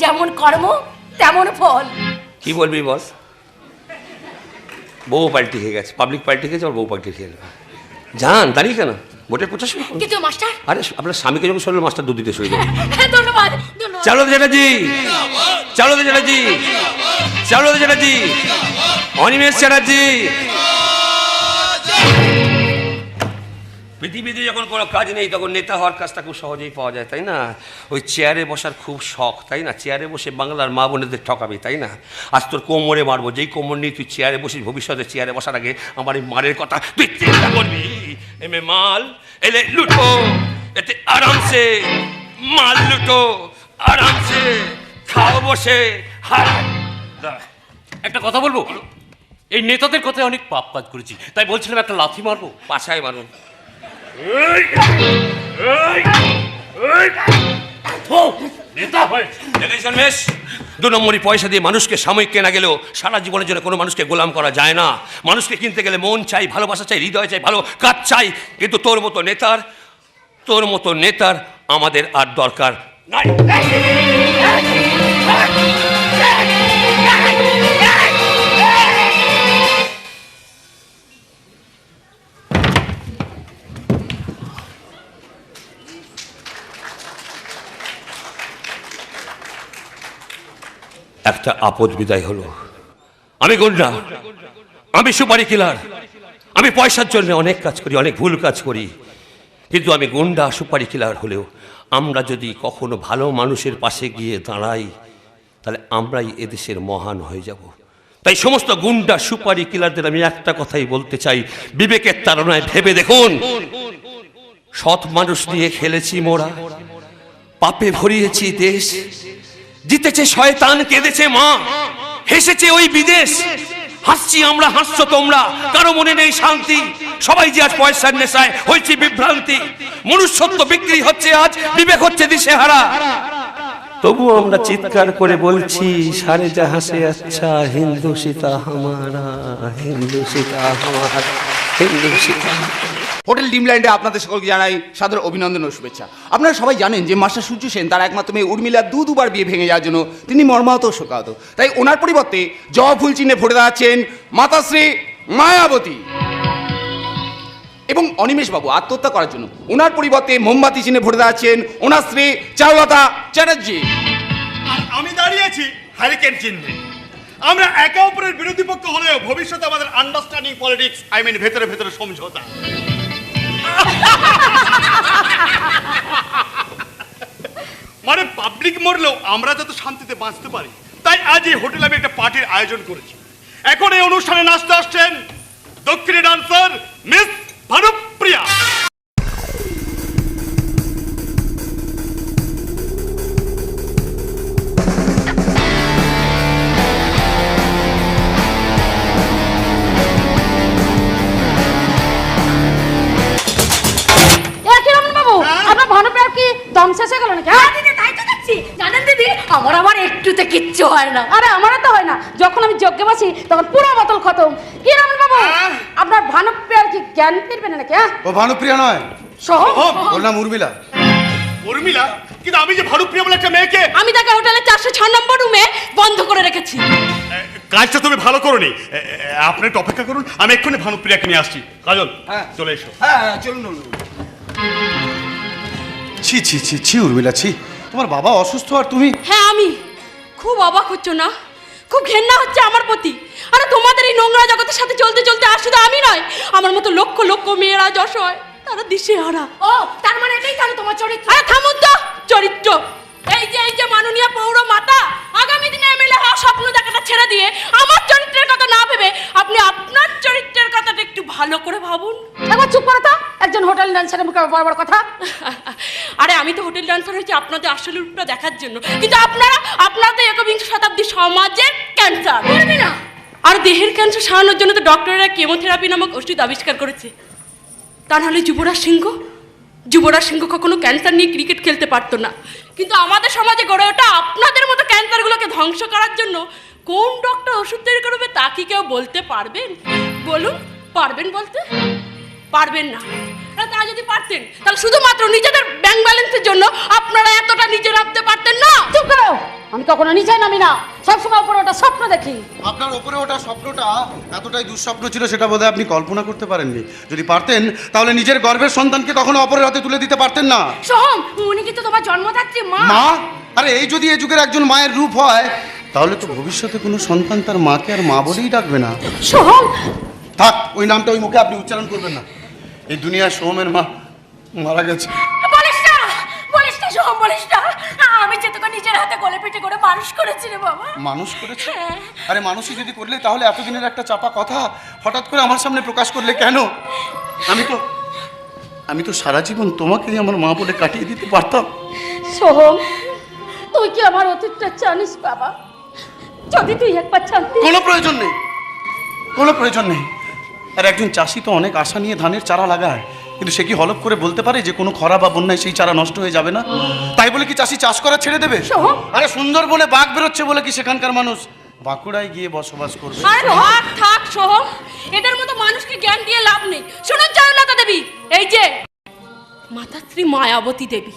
যেমন কর্ম তেমন ফল। কি বলবি বস বউ পাল্টি খেয়ে গেছে। পাবলিক পাল্টি খেয়েছে আর বউ পাল্টি খেয়ে গেল যান দাঁড়িয়ে কেন? ভোটের প্রচার শুরু কিন্তু মাস্টার আরে আপনার স্বামীকে যখন শুনলো মাস্টার দুধ দিতে শুরু হ্যাঁ, ধন্যবাদ চলো চ্যাটার্জি! চলো চ্যাটার্জি! চলো চ্যাটার্জি! অনিমেষ চ্যাটার্জি! পৃথিবীতে যখন কোনো কাজ নেই তখন নেতা হওয়ার কাজটা খুব সহজেই পাওয়া যায় তাই না? ওই চেয়ারে বসার খুব শখ তাই না? চেয়ারে বসে বাংলার মা বোনেদের ঠকাবি তাই না? আজ তোর কোমরে মারবো যেই কোমর নিয়ে তুই চেয়ারে বসিস ভবিষ্যতে চেয়ারে বসার আগে আমার এই মারের কথা তুই চিন্তা করবি। এমে মাল এলে লুটো এতে আরামসে মাল লুটো আরামসে খাও বসে হার। একটা কথা বলব? এই নেতাদের কথায় অনেক পাপ কাজ করেছি তাই বলছিলাম একটা লাথি মারবো? পাছায় মারুন। দু নম্বরই পয়সা দিয়ে মানুষকে সাময়িক কেনা গেলেও সারা জীবনের জন্য কোনো মানুষকে গোলাম করা যায় না। মানুষকে কিনতে গেলে মন চাই, ভালোবাসা চাই, হৃদয় চাই, ভালো কাজ চাই। কিন্তু তোর মতো নেতার, তোর মতো নেতার আমাদের আর দরকার নাই। একটা আপদ বিদায় হলো। আমি গুন্ডা, আমি সুপারি কিলার, আমি পয়সার জন্য অনেক কাজ করি, অনেক ভুল কাজ করি। কিন্তু আমি গুন্ডা, সুপারি কিলার হলেও আমরা যদি কখনো ভালো মানুষের পাশে গিয়ে দাঁড়াই, তাহলে আমরাই এদেশের মহান হয়ে যাব। তাই সমস্ত গুন্ডা, সুপারি কিলারদের আমি একটা কথাই বলতে চাই, বিবেকের তাড়নায় ভেবে দেখুন, সৎ মানুষ নিয়ে খেলেছি মোরা, পাপে ভরিয়েছি দেশ জিতেছে শয়তান, কেঁদেছে মা। হেসেছে ওই বিদেশ। হাসছি আমরা, হাসছো তোমরা। কারও মনে নেই শান্তি। সবাই যে আজ পয়সার নেশায় হয়েছে বিভ্রান্তি। মনুষ্যত্ব বিক্রি হচ্ছে আজ, বিবেক হচ্ছে দিশেহারা। তবু আমরা চিৎকার করে বলছি, সারে জাহাঁ সে আচ্ছা হিন্দু সীতা হামারা, হিন্দু সীতা হামারা, হিন্দু সীতা হোটেল ডিমল্যান্ডে আপনাদের সকলকে জানাই সাদর অভিনন্দন ও শুভেচ্ছা। আপনারা সবাই জানেন যে মাস্টার সূর্য সেন তার একমাত্র মেয়ে উর্মিলা দু দুবার বিয়ে ভেঙে যাওয়ার জন্য তিনি মর্মাহত শোকাহত। তাই ওনার পরিবর্তে জবা ফুল চিহ্নে ভরে দাঁড়াচ্ছেন মাতাশ্রী মায়াবতী। এবং অনিমেষ বাবু আত্মহত্যা করার জন্য ওনার পরিবর্তে মোমবাতি চিহ্নে ভরে দাঁড়াচ্ছেন ওনার স্ত্রী চারুলতা চ্যাটার্জি। আর আমি দাঁড়িয়েছি হ্যারিকেন চিহ্নে। আমরা একে অপরের বিরোধী পক্ষ হলেও ভবিষ্যতে আমাদের আন্ডারস্ট্যান্ডিং পলিটিক্স আই মিন ভেতরে ভেতরে সমঝোতা। পাবলিক মরলেও আমরা যাতে শান্তিতে বাঁচতে পারি। তাই আজ এই হোটেলে আমি একটা পার্টির আয়োজন করেছি। এখন এই অনুষ্ঠানে নাচতে আসছেন দক্ষিণী ডান্সার মিস ভানুপ্রিয়া হয় না। আরে আমারও তো হয় না। যখন আমি যজ্ঞে বসি তখন পুরো বোতল খতম। কি রমন বাবু? আপনার ভানুপ্রিয়ার কি জ্ঞান ফিরবে না নাকি হ্যাঁ? ও ভানুপ্রিয়া নয়। সহ? ওর নাম উর্মিলা। উর্মিলা? কিন্তু আমি যে ভানুপ্রিয়া বলে একটা মেয়েকে আমি তাকে হোটেলে চারশো ছ নম্বর রুমে বন্ধ করে রেখেছি। কাজটা তুমি ভালো করোনি। আপনি একটু অপেক্ষা করুন। আমি এক্ষুনি ভানুপ্রিয়াকে নিয়ে আসছি। কাজল হ্যাঁ। চলে এসো। হ্যাঁ হ্যাঁ, চলুন চলুন। ছি ছি ছি ছি উর্মিলা ছি। তোমার বাবা অসুস্থ আর তুমি? হ্যাঁ আমি। খুব অবাক হচ্ছ না? খুব ঘেন্না হচ্ছে আমার প্রতি। আরে তোমাদের এই নোংরা জগতের সাথে চলতে চলতে আর শুধু আমি নয় আমার মতো লক্ষ লক্ষ মেয়েরা যশ হয় তারা দিশে হারা ও তার মানে এটাই তাহলে তোমার চরিত্র? আরে থামুন তো চরিত্র। এই যে এই যে মাননীয় পৌর মাতা আগামী দিনে এমএলএ হওয়ার স্বপ্ন দেখাটা ছেড়ে দিয়ে আমার চরিত্রের কথা না ভেবে আপনি আপনার চরিত্রের কথাটা একটু ভালো করে ভাবুন। একবার চুপ করে তো একজন হোটেল ডান্সারের মুখে বড় বড় কথা। আরে আমি তো হোটেল ডান্সার হয়েছি আপনাদের আসল রূপটা দেখার জন্য। কিন্তু আপনারা আপনাদের একবিংশ শতাব্দী সমাজের ক্যান্সার না। আর দেহের ক্যান্সার সারানোর জন্য তো ডক্টরেরা কেমোথেরাপি নামক ওষুধ আবিষ্কার করেছে। তা নাহলে যুবরাজ সিংহ? যুবরাজ সিংহ কখনো ক্যান্সার নিয়ে ক্রিকেট খেলতে পারতো না। কিন্তু আমাদের সমাজে গড়ে ওঠা আপনাদের মতো ক্যান্সারগুলোকে ধ্বংস করার জন্য কোন ডক্টর ওষুধ তৈরি করবে তা কি কেউ বলতে পারবেন? বলুন পারবেন বলতে? পারবেন না। তা যদি পারতেন তাহলে শুধুমাত্র নিজেদের ব্যাংক ব্যালেন্সের জন্য আপনারা এতটা নিজে রাখতে পারতেন না। চুপ করো! আমি কখনো নিচে নামি না। সবসময় উপরে ওটা স্বপ্ন দেখি। আপনার ওপরে ওটা স্বপ্নটা এতটাই দুঃস্বপ্ন ছিল সেটা বোধহয় আপনি কল্পনা করতে পারেননি। যদি পারতেন তাহলে নিজের গর্ভের সন্তানকে কখনো অপরের হাতে তুলে দিতে পারতেন না। সোহম উনি কিন্তু তোমার জন্মদাত্রী মা। মা? আরে এই যদি এই যুগের একজন মায়ের রূপ হয় তাহলে তো ভবিষ্যতে কোনো সন্তান তার মাকে আর মা বলেই ডাকবে না। সোহম! থাক ওই নামটা ওই মুখে আপনি উচ্চারণ করবেন না। এই দুনিয়ার সোমের মা মারা গেছে। বলিস না বলিস না বলিস না। আমি যে তোকে নিজের হাতে গলে করে মানুষ করেছি রে বাবা। মানুষ করেছে? হ্যাঁ। আরে মানুষই যদি করলে তাহলে এতদিনের একটা চাপা কথা হঠাৎ করে আমার সামনে প্রকাশ করলে কেন? আমি তো আমি তো সারা জীবন তোমাকেই আমার মা বলে কাটিয়ে দিতে পারতাম। সোহম তুই কি আমার অতীতটা জানিস বাবা? যদি তুই একবার জানতি কোনো প্রয়োজন নেই। কোনো প্রয়োজন নেই। আর একজন চাষি তো অনেক আশা নিয়ে ধানের চারা লাগায়। কিন্তু সে কি হলপ করে বলতে পারে যে কোনো খরা বা বন্যায় সেই চারা নষ্ট হয়ে যাবে না? তাই বলে কি চাষি চাষ করা ছেড়ে দেবে। আরে সুন্দরবনে বাঘ বেরোচ্ছে বলে কি সেখানকার মানুষ? বাঁকুড়ায় গিয়ে বসবাস করবে। আরে থাক থাক সোহম এদের মতো মানুষকে জ্ঞান দিয়ে লাভ নেই। শুনুন জয়লতা দেবী এই যে মাতাশ্রী মায়াবতী দেবী।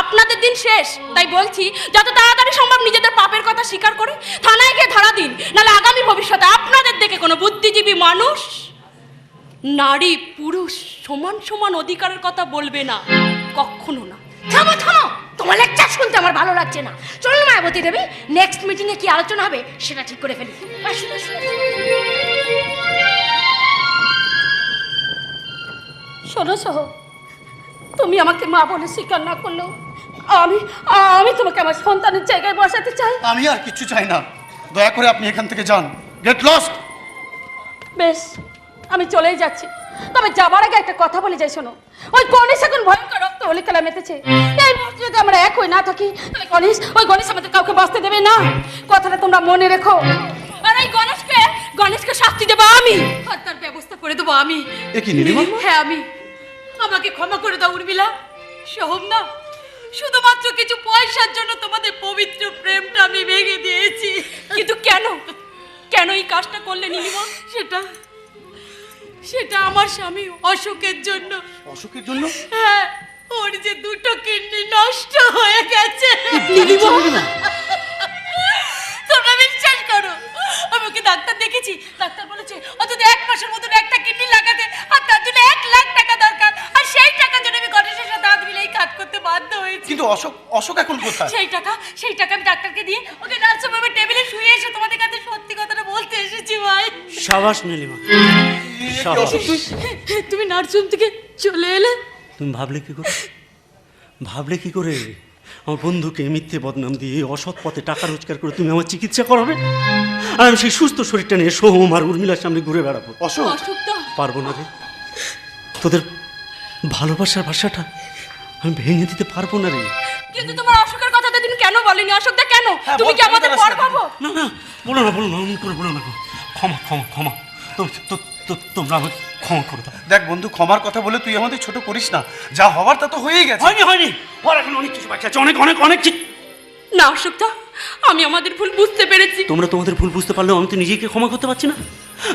আপনাদের দিন শেষ। তাই বলছি যত তাড়াতাড়ি সম্ভব নিজেদের পাপের কথা স্বীকার করে থানায় গিয়ে ধরা দিন। নাহলে আগামী ভবিষ্যতে আপনাদের দেখে কোনো বুদ্ধিজীবী মানুষ নারী পুরুষ সমান সমান অধিকারের কথা বলবে না কখনো না। থামো থামো! তোমার লেকচার শুনতে আমার ভালো লাগছে না। চলো মায়াবতী দেবী নেক্সট মিটিংয়ে কি আলোচনা হবে সেটা ঠিক করে ফেলি। শোনো সহ তুমি আমাকে মা বলে স্বীকার না করলেও আমি আমি তোমাকে আমার সন্তানের জায়গায় বসাতে চাই। আমি আর কিছু চাই না। দয়া করে আপনি এখান থেকে যান। গেট লস্ট বেশ। চলেই যাচ্ছি। তবে যাবার আগে একটা কথা বলে যাই শোনো। ওই গণেশ এখন ভয়ঙ্কর রক্ত হলি খেলা মেতেছে। এই মুহূর্তে যদি আমরা এক হয়ে না থাকি তাহলে গণেশ ওই গণেশ আমাদের কাউকে বাঁচতে দেবে না। কথাটা তোমরা মনে রেখো। আর এই গণেশকে গণেশকে শাস্তি দেবো আমি। তার ব্যবস্থা করে দেবো আমি। এ কি নীলিমা? হ্যাঁ আমি। আমাকে ক্ষমা করে দাও উর্মিলা। সোহম না শুধুমাত্র কিছু পয়সার জন্য তোমাদের পবিত্র প্রেমটা আমি ভেঙে দিয়েছি। কিন্তু কেন? কেন এই কাজটা করলে নীলিমা? সেটা সেটা আমার স্বামী অশোকের জন্য। অসুখের জন্য? হ্যাঁ ওর যে দুটো কিডনি নষ্ট হয়ে গেছে। তোমরা বিশ্বাস করো আমি ওকে ডাক্তার দেখেছি। ডাক্তার বলেছে অন্তত এক মাসের মতন একটা কিডনি লাগাতে আর তার জন্য এক লাখ টাকা দরকার আর সেই টাকার জন্য আমি গণেশের সাথে হাত মিলে এই কাজ করতে বাধ্য হয়েছি। কিন্তু অশোক অশোক এখন কোথায়? সেই টাকা সেই টাকা আমি ডাক্তারকে দিয়ে ওকে নার্সিংহোমে টেবিলে শুয়ে এসে তোমাদের কাছে সত্যি কথাটা বলতে এসেছি ভাই। সাবাস নীলিমা। তুমি নার্সিংহোম থেকে চলে এলে? তুমি ভাবলে কি করে? ভাবলে কি করে? আমার বন্ধুকে মিথ্যে বদনাম দিয়ে এই অসৎ পথে টাকা রোজগার করে তুমি আমার চিকিৎসা করাবে? আর আমি সেই সুস্থ শরীরটা নিয়ে সোহম আর উর্মিলার সামনে ঘুরে বেড়াবো। পারব না রে। তোদের ভালোবাসার ভাষাটা আমি ভেঙে দিতে পারব না রে। কিন্তু তোমার অসুখের কথা তুমি কেন বলেনি? অসুখটা কেন? হ্যাঁ, তুমি কি আমাদের পর পাবো না না বলো না বলো না অমন করে বলো না ক্ষমা ক্ষমা ক্ষমা। তো তোমরা আমাকে ক্ষমা করে দাও। দেখ বন্ধু ক্ষমার কথা বলে তুই আমাদের ছোট করিস না। যা হওয়ার তা তো হয়েই গেছে। হয়নি হয়নি। ওর এখন অনেক কিছু বাকি আছে। অনেক অনেক অনেক কিছু না অসুখটা আমি আমাদের ভুল বুঝতে পেরেছি। তোমরা তোমাদের ভুল বুঝতে পারলেও আমি তো নিজেকে ক্ষমা করতে পারছি না।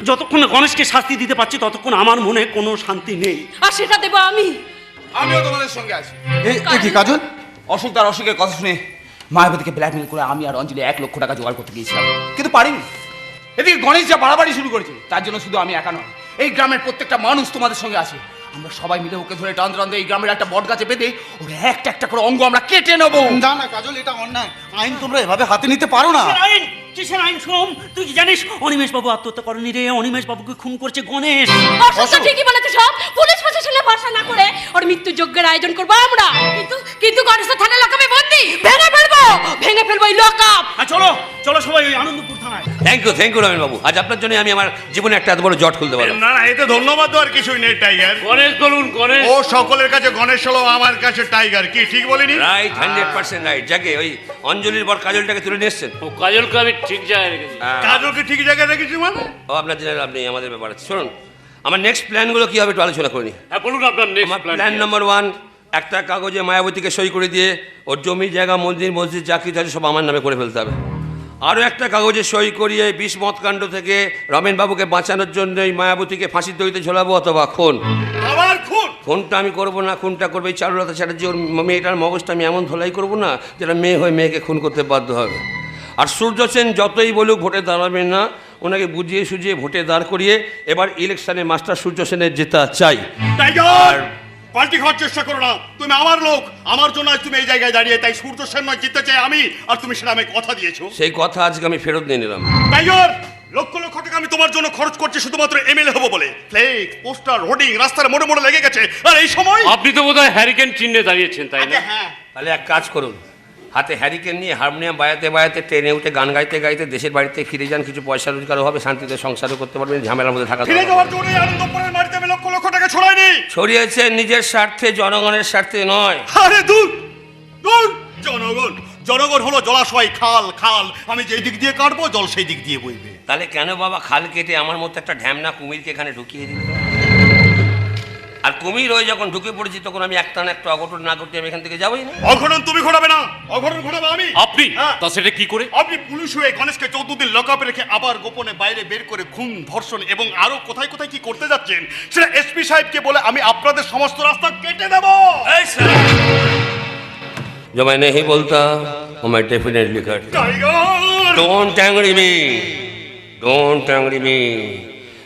যতক্ষণ গণেশকে শাস্তি দিতে পারছি ততক্ষণ আমার মনে কোনো শান্তি নেই। আর সেটা দেবো আমি। আমিও তোমাদের সঙ্গে আছি। এই এই কি কাজল অশোক তার অশোকের কথা শুনে মায়াবতীকে ব্ল্যাকমেল করে আমি আর অঞ্জলি এক লক্ষ টাকা জোগাড় করতে গিয়েছিলাম। কিন্তু পারিনি। এদিকে গণেশ যা বাড়াবাড়ি শুরু করেছে তার জন্য শুধু আমি একা নয় এই গ্রামের প্রত্যেকটা মানুষ তোমাদের সঙ্গে আছে। আমরা সবাই মিলে ওকে ধরে টান টান এই গ্রামের একটা বট গাছে বেঁধে ওর একটা একটা করে অঙ্গ আমরা কেটে নেব। না না কাজল এটা অন্যায়। আইন তোমরা এভাবে হাতে নিতে পারো না। আইন? কিসের আইন সোম তুই কি জানিস? অনিমেষ বাবু আত্মহত্যা করেনি রে। অনিমেষ বাবুকে খুন করছে গণেশ। অসুখ ঠিকই বলেছে সব। পুলিশ প্রশাসনে ভরসা না করে ওর মৃত্যু যজ্ঞের আয়োজন করব আমরা। কিন্তু কিন্তু গণেশ তো থানার লকাপে বন্দি। ভেঙে ফেলব। ভেঙে ফেলব এই লকআপ। চলো চলো সবাই ওই Anandapur thank you thank you Ramen babu আজ আপনার জন্য আমি আমার জীবনে একটা এত বড় জট খুলতে পারলাম। না না এতে ধন্যবাদ দেওয়ার কিছুই নেই টাইগার গণেশ বলুন গণেশ। ও সকলের কাছে গণেশ হলো আমার কাছে টাইগার কি ঠিক বলিনি? রাইট হান্ড্রেড পার্সেন্ট রাইট যাকে ওই অঞ্জলির বর কাজলটাকে তুলে নিয়ে এসছেন। ও কাজলকে আমি ঠিক জায়গায় রেখেছি। কাজলকে ঠিক জায়গায় রেখেছি মানে? ও আপনার জেনে নেই আমাদের ব্যাপার আছে। শুনুন আমার নেক্সট প্ল্যানগুলো কী হবে একটু আলোচনা করে নিই হ্যাঁ বলুন আপনার নেক্সট প্ল্যান নাম্বার ওয়ান একটা কাগজে মায়াবতীকে সই করে দিয়ে ওর জমি জায়গা মন্দির মসজিদ যা কিছু আছে সব আমার নামে করে ফেলতে হবে। আরও একটা কাগজে সই করিয়ে বিষ মতকাণ্ড থেকে রমেন বাবুকে বাঁচানোর জন্য এই মায়াবতীকে ফাঁসির দড়িতে ঝোলাবো অথবা খুন। আবার খুন? কোনটা আমি করব না খুনটা করব এই চারুলতা চ্যাটার্জি। ওর মেয়েটার মগজটা আমি এমন ধোলাই করব না যেটা মেয়ে হয়ে মেয়েকে খুন করতে বাধ্য হবে। আর সূর্য সেন যতই বলুক ভোটে দাঁড়াবেন না ওনাকে বুঝিয়ে সুঝিয়ে ভোটে দাঁড় করিয়ে এবার ইলেকশনে মাস্টার সূর্য সেনের জেতা চাই। টাইগার! পাল্টি খাওয়ার চেষ্টা করো না। তুমি আমার লোক। আমার জন্য আজ তুমি এই জায়গায় দাঁড়িয়ে তাই সূর্য সেন নয় জিততে চাই আমি আর তুমি সেটা আমি কথা দিয়েছ। সেই কথা আজকে আমি ফেরত নিয়ে নিলাম। টাইগার লক্ষ লক্ষ টাকা আমি তোমার জন্য খরচ করছি শুধুমাত্র এমএলএ হব বলে। ফ্লেক্স পোস্টার হোর্ডিং রাস্তার মোড়ে মোড়ে লেগে গেছে। আর এই সময় আপনি তো বোধহয় হ্যারিকেন চিহ্নে দাঁড়িয়েছেন তাই না? হ্যাঁ। তাহলে এক কাজ করুন। হাতে হ্যারিকেন নিয়ে হারমোনিয়াম বাজাতে বাজাতে ট্রেনে উঠে গান গাইতে গাইতে দেশের বাড়িতে ফিরে যান কিছু পয়সা রোজগারও হবে শান্তিতে সংসারও করতে পারবেন ঝামেলার মধ্যে থাকা ফিরে দরকার যাওয়ার জন্য আনন্দপুরের মাটিতে আমি লক্ষ লক্ষ টাকা ছড়াইনি। ছড়িয়েছে নিজের স্বার্থে জনগণের স্বার্থে নয়। আরে দূর দূর। জনগণ জনগণ হলো জলাশয় খাল খাল। আমি যেই দিক দিয়ে কাটবো জল সেই দিক দিয়ে বইবে। তাহলে কেন বাবা খাল কেটে আমার মতো একটা ঢ্যামনা কুমিরকে এখানে ঢুকিয়ে দিল? আর কুমির হয়ে যখন ঢুকে পড়েছি তখন আমি একটা না একটা অঘটন না করতে আমি এখান থেকে যাবোই না অঘটন তুমি ঘটাবে না অঘটন ঘটাবে আমি আপনি হ্যাঁ। তা সেটা কি করে আপনি পুলিশ হয়ে গণেশকে চৌদ্দ দিন লকআপে রেখে আবার গোপনে বাইরে বের করে খুন ধর্ষণ এবং আরো কোথায় কোথায় কি করতে যাচ্ছেন সেটা এসপি সাহেবকে বলে আমি আপনাদের সমস্ত রাস্তা কেটে দেবো जो मैं नहीं बोलता वो मैं डेफिनेटली करता tiger don't ট্যাংরি me don't ট্যাংরি me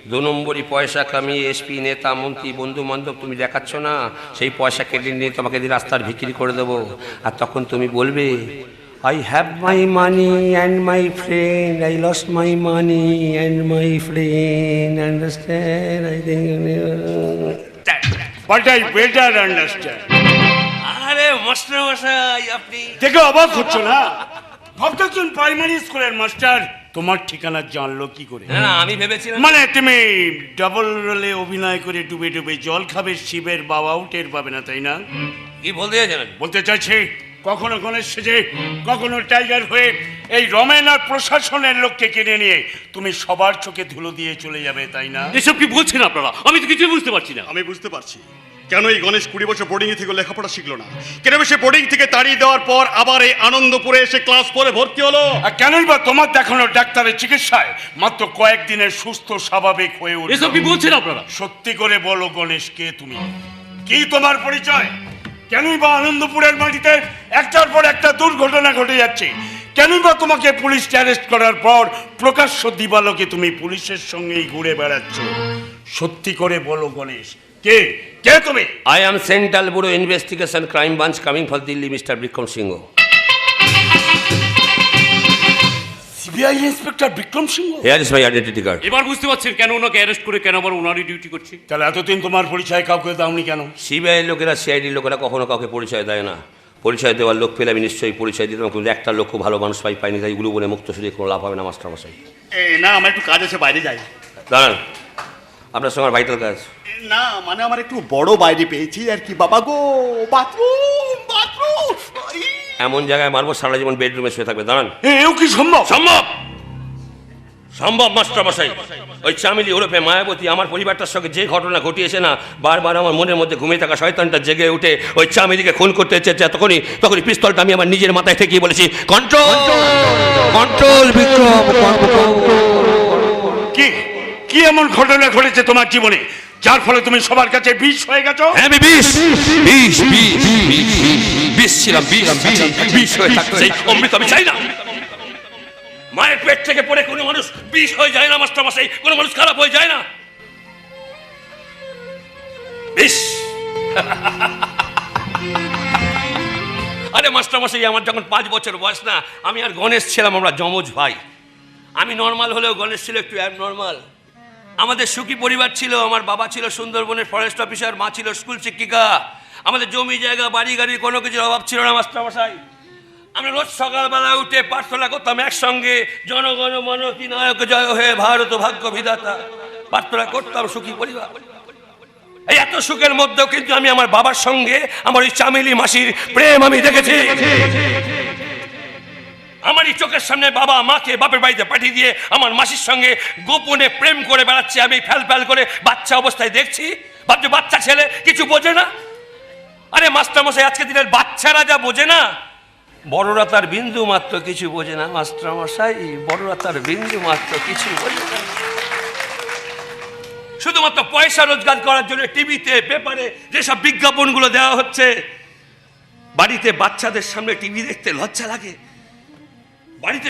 দু নম্বরই পয়সা কামিয়ে এসপি নেতা মন্ত্রী বন্ধু বান্ধব তুমি দেখাচ্ছ না সেই পয়সা কেটে নিয়ে তোমাকে দিয়ে রাস্তার বিক্রি করে দেবো। আর তখন তুমি বলবে I have my money and my friend I lost my money and my friend understand I understand. আরে মাস্টার মশাই আপনি দেখে অবাক হচ্ছ না? ভাবতেছেন প্রাইমারি স্কুলের মাস্টার তোমার ঠিকানা জানলো কি করে? না না আমি ভেবেছিলাম মানে তুমি ডাবল রোলে অভিনয় করে ডুবে ডুবে জল খাবে শিবের বাবাও টের পাবে না তাই না? কি বলতে চাইছেন? বলতে চাইছি কখনো গণেশ সেজে কখনো টাইগার হয়ে এই রমেন আর প্রশাসনের লোককে কিনে নিয়ে তুমি সবার চোখে ধুলো দিয়ে চলে যাবে তাই না? এসব কি বলছেন আপনারা? আমি তো কিছুই বুঝতে পারছি না। আমি বুঝতে পারছি। কেন এই গণেশ কুড়ি বছর বোর্ডিং থেকে লেখাপড়া শিখলো না? কেন সে বোর্ডিং থেকে তাড়িয়ে দেওয়ার পর আবার এই আনন্দপুরে এসে ক্লাস পরে ভর্তি হলো? আর কেনই বা তোমার দেখানো ডাক্তারের চিকিৎসায় মাত্র কয়েকদিনের সুস্থ স্বাভাবিক হয়ে উঠল? এসব কি বলছেন আপনারা? সত্যি করে বলো গণেশ কে তুমি? কি তোমার পরিচয়? কেনই বা আনন্দপুরের মাটিতে একটার পর একটা দুর্ঘটনা ঘটে যাচ্ছে? কেনই বা তোমাকে পুলিশ অ্যারেস্ট করার পর প্রকাশ্য দিবালোকে তুমি পুলিশের সঙ্গেই ঘুরে বেড়াচ্ছ? সত্যি করে বলো গণেশ কে? কে তুমি? I am Central Bureau Investigation Crime Branch coming for Delhi, Mr. Bikram Singh. C B I inspector Bikram Singh Here is my identity card. এবার বুঝতে পারছেন কেন ওনাকে অ্যারেস্ট করে কেন আবার ওনারই ডিউটি করছে? তাহলে এতদিন তোমার পরিচয় কাউকে দাওনি কেন? সিবিআই লোকেরা সিআইডি লোকেরা কখনো কাউকে পরিচয় দেয় না। পরিচয় দেওয়ার লোক পেলে আমি নিশ্চয়ই পরিচয় দিতাম কিন্তু একটা লোক খুব ভালো মানুষ পাই পাইনি তাই এগুলো বলে মুক্ত শুধু কোনো লাভ হবে না মাস্টার মশাই এ, না আমার একটু কাজ আছে বাইরে যাই। দাঁড়ান। আপনার সঙ্গে ভাইটাল কাজ। না মানে আমার একটু বড় বাইরে পেয়েছি আর কি বাবা গো বাথরুম বাথরুম এমন জায়গায় মারবো সারা জীবন বেডরুমে শুয়ে থাকবে দাঁড়ান। এও কি সম্ভব? সম্ভব! সম্ভব মাস্টার মশাই। ওই চামিলি ওরফে মায়াবতী আমার পরিবারটার সঙ্গে যে ঘটনা ঘটিয়েছে না বারবার আমার মনের মধ্যে ঘুমিয়ে থাকা শয়তানটা জেগে উঠে ওই চামিলিকে খুন করতে চেয়েছে তখনই তখনই পিস্তলটা আমি আমার নিজের মাথায় ঠেকিয়ে বলেছি কন্ট্রোল কন্ট্রোল বিক্রম কি? কি এমন ঘটনা ঘটেছে তোমার জীবনে? যার ফলে তুমি সবার কাছে বিষ হয়ে গেছো? হ্যাঁ আমি বিষ। বিষ বিষ বিষ, ছিলাম বিষ বিষ হয়ে থাকতে অমৃত আমি চাই না। মায়ের পেট থেকে পড়ে কোনো মানুষ বিষ হয়ে যায় না মাস্টার মশাই। কোনো মানুষ খারাপ হয়ে যায় না। বিষ। আরে মাস্টার মশাই আমার যখন পাঁচ বছর বয়স না আমি আর গণেশ ছিলাম আমরা জমজ ভাই। আমি নর্মাল হলেও গণেশ ছিল একটু অ্যাবনর্মাল আমাদের সুখী পরিবার ছিল, আমার বাবা ছিল সুন্দরবনের ফরেস্ট অফিসার মা ছিল স্কুল শিক্ষিকা। আমাদের জমি জায়গা, বাড়ি গাড়ির কোনো কিছুর অভাব ছিল না মাস্টারমশাই আমরা রোজ সকালবেলা উঠে প্রার্থনা করতাম একসঙ্গে, জনগণ মন নায়ক জয় হয়ে ভারত, ভাগ্য বিধাতা। প্রার্থনা করতাম সুখী পরিবার। এই এত সুখের মধ্যেও কিন্তু আমি আমার বাবার সঙ্গে, আমার ওই চামেলি মাসির প্রেম আমি দেখেছি। আমারই চোখের সামনে বাবা মাকে বাপের বাড়িতে পাঠিয়ে দিয়ে আমার মাসির সঙ্গে গোপনে প্রেম করে বেড়াচ্ছে, আমি ফ্যাল ফ্যাল করে বাচ্চা অবস্থায় দেখছি। ভাবছে, বাচ্চা ছেলে? কিছু বোঝে না? আরে মাস্টার মশাই আজকে দিনের বাচ্চারা যা বোঝে না? বড়রা তার বিন্দু মাত্র কিছু বোঝে না মাস্টার মশাই বড়রা তার বিন্দু মাত্র কিছু বোঝে না। শুধুমাত্র পয়সা রোজগার করার জন্য টিভিতে, পেপারে যেসব বিজ্ঞাপনগুলো দেওয়া হচ্ছে, বাড়িতে বাচ্চাদের সামনে টিভি দেখতে লজ্জা লাগে। বাড়িতে